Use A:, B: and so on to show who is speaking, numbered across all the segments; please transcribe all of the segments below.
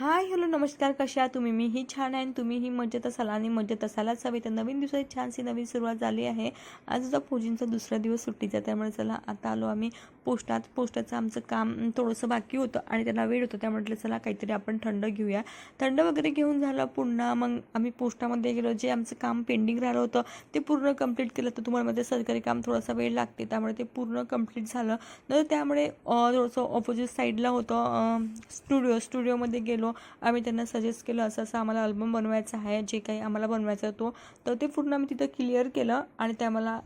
A: Hi hello नमस्कार कशा तुम्ही तुम्ही? मीही छान आहे आणि तुम्हीही मजेत असाल आणि मजेत असायलाच हवी तर नवीन दिवसाची छानशी नवीन सुरुवात झाली आहे. आज होता पूजींचा दुसरा दिवस सुट्टीचा त्यामुळे चला आता आलो आम्ही पोस्टात. पोस्टाचं आमचं काम थोडंसं बाकी होतं आणि त्याला वेळ होतं त्या म्हटलं चला काहीतरी आपण थंड घेऊया. थंड वगैरे घेऊन झालं पुन्हा मग आम्ही पोस्टामध्ये गेलो. जे आमचं काम पेंडिंग राहिलं होतं ते पूर्ण कंप्लीट केलं तर तुम्हाला मध्ये सरकारी काम थोडासा वेळ लागते त्यामुळे ते पूर्ण कंप्लीट झालं. नंतर त्यामुळे थोडंसं ऑपोजिट साईडला होतं स्टुडिओ स्टुडिओमध्ये गेलो. आम्ही त्यांना सजेस्ट केलं असं असं आम्हाला अल्बम बनवायचा आहे जे काही आम्हाला बनवायचा तो. तर ते पूर्ण आम्ही तिथं क्लिअर केलं आणि ते आम्हाला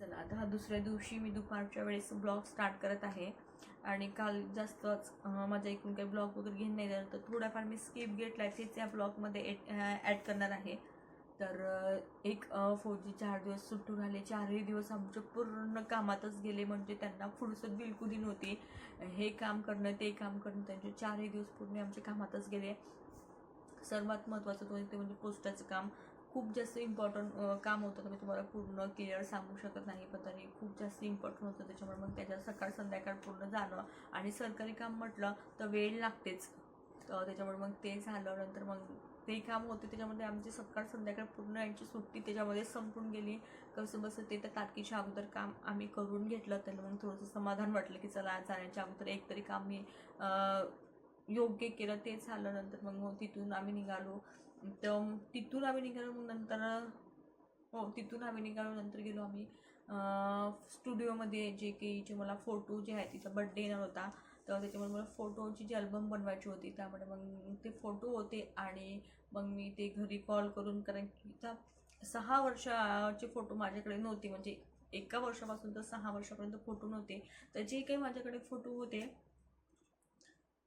A: चला आता हा दुसऱ्या दिवशी मी दुपारच्या वेळेस ब्लॉग स्टार्ट करत आहे. आणि काल जास्तच माझ्या इकडून काही ब्लॉग वगैरे घेऊन नाही झालं तर थोडाफार मी स्किप घेतला आहे तेच या ब्लॉगमध्ये ॲड करणार आहे. तर एक फौजी चार दिवस सुट्टू राहिले. चारही दिवस आमचे पूर्ण कामातच गेले म्हणजे त्यांना फुरसत बिलकुल नव्हती. हे काम करणं ते काम करणं त्यांचे चारही दिवस पूर्ण आमच्या कामातच गेले. सर्वात महत्त्वाचं तो ते म्हणजे पोस्टाचं काम. खूप जास्त इम्पॉर्टंट काम होतं तर मी तुम्हाला पूर्ण क्लिअर सांगू शकत नाही पण तरी खूप जास्त इम्पॉर्टंट होतं. त्याच्यामुळे मग त्याच्यात सकाळ संध्याकाळ पूर्ण जाणं आणि सरकारी काम म्हटलं तर वेळ लागतेच. त्याच्यामुळे मग ते झालं नंतर मग ते काम होते त्याच्यामध्ये आमची सकाळ संध्याकाळ पूर्ण यांची सुट्टी त्याच्यामध्ये संपून गेली. कसं बसं ते तर तारखेच्या अगोदर काम आम्ही करून घेतलं. त्याला मग थोडंसं समाधान वाटलं की चला जाण्याच्या अगोदर एक तरी काम मी योग्य केलं. ते झालं नंतर मग मग तिथून आम्ही निघालो. तर तिथून आम्ही निघालो मग नंतर हो तिथून आम्ही निघालो नंतर गेलो आम्ही स्टुडिओमध्ये जे काही जे मला फोटो जे आहे तिचा बड्डे येणार होता. तर त्याच्यामुळे मला फोटोची जी अल्बम बनवायची होती त्यामुळे मग ते फोटो होते आणि मग मी ते घरी कॉल करून कारण की त्या सहा वर्षाचे फोटो माझ्याकडे नव्हते. म्हणजे एका वर्षापासून तर सहा वर्षापर्यंत फोटो नव्हते. तर जे काही माझ्याकडे फोटो होते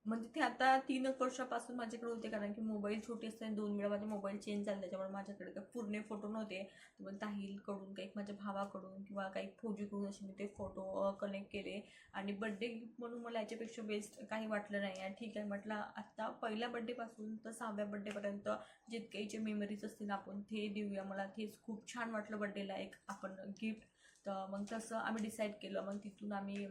A: म्हणजे ते आता तीन एक वर्षापासून माझ्याकडे होते कारण की मोबाईल छोटी असताना दोन वेळा माझे मोबाईल चेंज झाले त्याच्यामुळे माझ्याकडे काही पूर्ण फोटो नव्हते. मग ताहीलकडून काही माझ्या भावाकडून किंवा काही फौजीकडून असे मी ते फोटो कलेक्ट केले. आणि बड्डे गिफ्ट म्हणून मला याच्यापेक्षा बेस्ट काही वाटलं नाही. आणि ठीक आहे म्हटलं आत्ता पहिल्या बड्डेपासून तर सहाव्या बड्डेपर्यंत जितकेचे मेमरीज असतील आपण ते देऊया. मला तेच खूप छान वाटलं बड्डेला एक आपण गिफ्ट तर मग तसं आम्ही डिसाईड केलं. मग तिथून आम्ही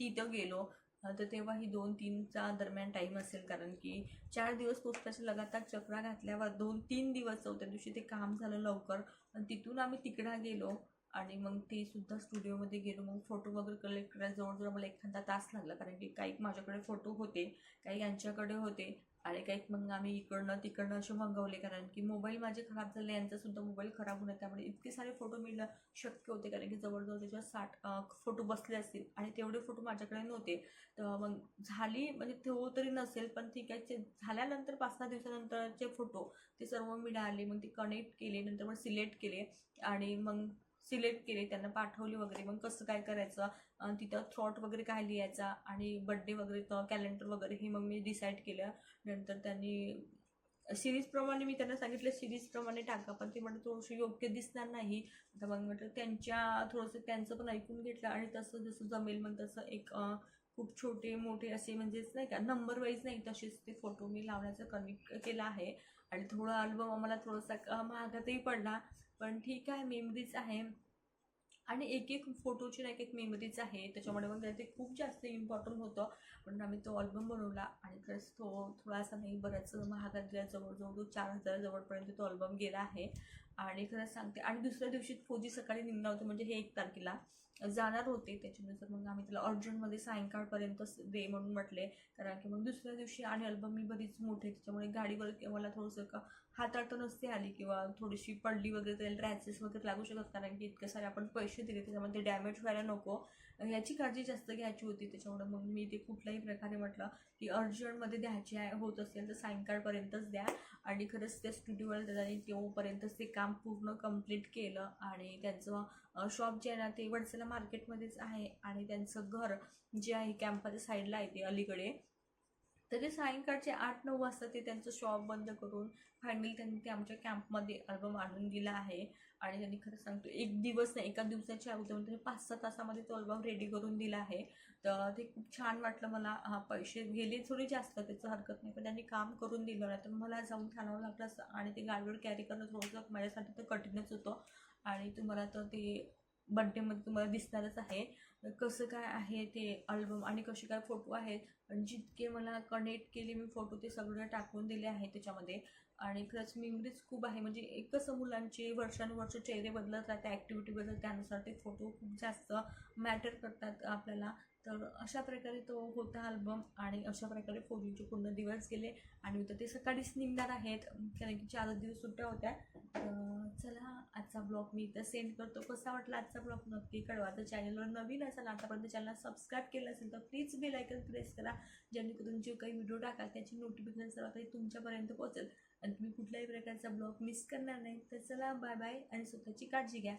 A: तिथं गेलो. तर तेव्हा ही दोन तीनचा दरम्यान टाईम असेल. कारण की चार दिवस पोस्टाचे लगातार चक्रा घातल्यावर दोन तीन दिवस चौथ्या दिवशी ते काम झालं लवकर. आणि तिथून आम्ही तिकडं गेलो आणि मग ते सुद्धा स्टुडिओमध्ये गेलो. मग फोटो वगैरे कलेक्ट करायला जवळजवळ मला एखादा तास लागला. कारण की काही माझ्याकडे फोटो होते काही यांच्याकडे होते. आणि काही मग आम्ही इकडनं तिकडनं असे मागवले कारण की मोबाईल माझे खराब झाले यांचासुद्धा मोबाईल खराब होणार त्यामुळे इतके सारे फोटो मिळणं शक्य होते कारण की जवळजवळ त्याच्यावर साठ फोटो बसले असतील आणि तेवढे फोटो माझ्याकडे नव्हते. तर मग झाली म्हणजे तो तरी नसेल पण ठीक आहे झाल्यानंतर पाच सहा दिवसानंतरचे फोटो ते सर्व मिळाले मग ते कनेक्ट केले नंतर मग सिलेक्ट केले आणि मग सिलेक्ट केले त्यांना पाठवले वगैरे. मग कसं काय करायचं? तिथं थ्रॉट वगैरे काय लिहायचा आणि बड्डे वगैरे कॅलेंडर वगैरे हे मग मी डिसाईड केलं. नंतर त्यांनी सिरीजप्रमाणे मी त्यांना सांगितलं सिरीजप्रमाणे टाका. पण ते म्हणत थोडंसं योग्य दिसणार नाही. तर मग म्हटलं त्यांच्या थोडंसं त्यांचं पण ऐकून घेतलं आणि तसं जसं जमेल मग तसं एक खूप छोटे मोठे असे म्हणजेच नाही का नंबर वाईज नाही तसेच ते फोटो मी लावण्याचा कनेक्ट केला आहे. आणि थोडं अल्बम आम्हाला थोडासा महागातही पडला. पण ठीक आहे मेमरीज आहे. आणि एक एक फोटोची ना एक एक मेमरीज आहे. त्याच्यामुळे मग ते खूप जास्त इम्पॉर्टंट होतं. म्हणून आम्ही तो अल्बम बनवला आणि प्लस तो थोडासा नाही बराच महागात गेला जवळजवळ तो चार हजार जवळपर्यंत तो अल्बम गेला आहे. आणि खरंच सांगते आणि दुसऱ्या दिवशी फौजी सकाळी निघणार होते म्हणजे हे एक तारखेला. जाणार होते त्याच्यानंतर मग आम्ही त्याला अर्जंटमध्ये सायंकाळपर्यंत दे म्हणून म्हटले. कारण की मग दुसऱ्या दिवशी आणि अल्बम मी बरीच मोठे त्याच्यामुळे गाडीवर मला थोडंसं का हाताळता नसते आली किंवा थोडीशी पडली वगैरे त्याला रॅचेस वगैरे लागू शकतात कारण की इतके सारे आपण पैसे दिले त्याच्यामध्ये डॅमेज व्हायला नको. याची काळजी जास्त घ्यायची होती. त्याच्यामुळे मग मी ते कुठल्याही प्रकारे म्हटलं की अर्जंटमध्ये द्यायची आहे होत असेल तर सायंकाळपर्यंतच द्या. आणि खरंच त्या स्टुडिओला त्यांनी तेव्हापर्यंतच ते काम पूर्ण कंप्लीट केलं आणि त्यांचं शॉप जे आहे ना ते वडसेला मार्केटमध्येच आहे. आणि त्यांचं घर जे आहे कॅम्पाच्या साईडला आहे ते अलीकडे. तरी सायंकाळचे आठ नऊ वाजता ते त्यांचं शॉप बंद करून फायनली त्यांनी ते आमच्या कॅम्पमध्ये अल्बम आणून दिला आहे. आणि त्यांनी खरं सांगतो एक दिवस नाही एका दिवसाच्या अगोदर त्यांनी पाच सहा तासामध्ये तो अल्बम रेडी करून दिला आहे. तर ते खूप छान वाटलं मला हा पैसे गेले थोडे जास्त त्याचं हरकत नाही पण त्यांनी काम करून दिलं. नाही तर मला जाऊन ठाणावं लागलं असतं आणि ते गाडीवर कॅरी करणं थोडंसं माझ्यासाठी तर कठीणच होतं. आणि तुम्हाला तर ते बड्डेमध्ये तुम्हाला दिसणारच आहे. कसं काय आहे ते अल्बम आणि कसे काय फोटो आहेत. आणि जितके मला कनेक्ट केले मी फोटो ते सगळे टाकून दिले आहे त्याच्यामध्ये. आणि खरंच मेमरीज खूप आहे. म्हणजे एक कसं मुलांचे वर्षानुवर्ष चेहरे बदलत राहते ॲक्टिव्हिटी बदलत त्यानुसार ते फोटो खूप जास्त मॅटर करतात आपल्याला. तर अशा प्रकारे तो होता अल्बम आणि अशा प्रकारे फोटोचे पूर्ण दिवस गेले. आणि तर ते सकाळीच निघणार आहेत. कारण की चारच दिवस सुट्ट्या होत्या. चला आजचा ब्लॉग मी इथं सेंड करतो. कसा वाटला आजचा ब्लॉग नक्की कळवा. तर चॅनलवर नवीन असाल आतापर्यंत चॅनलला सबस्क्राईब केलं असेल तर प्लीज बेल आयकन प्रेस करा. जेणेकरून जे काही व्हिडिओ टाकाल त्याची नोटिफिकेशन सर्वात आधी तुमच्यापर्यंत पोहोचेल. आणि तुम्ही कुठल्याही प्रकारचा ब्लॉग मिस करणार नाही. तर चला बाय बाय आणि स्वतःची काळजी घ्या.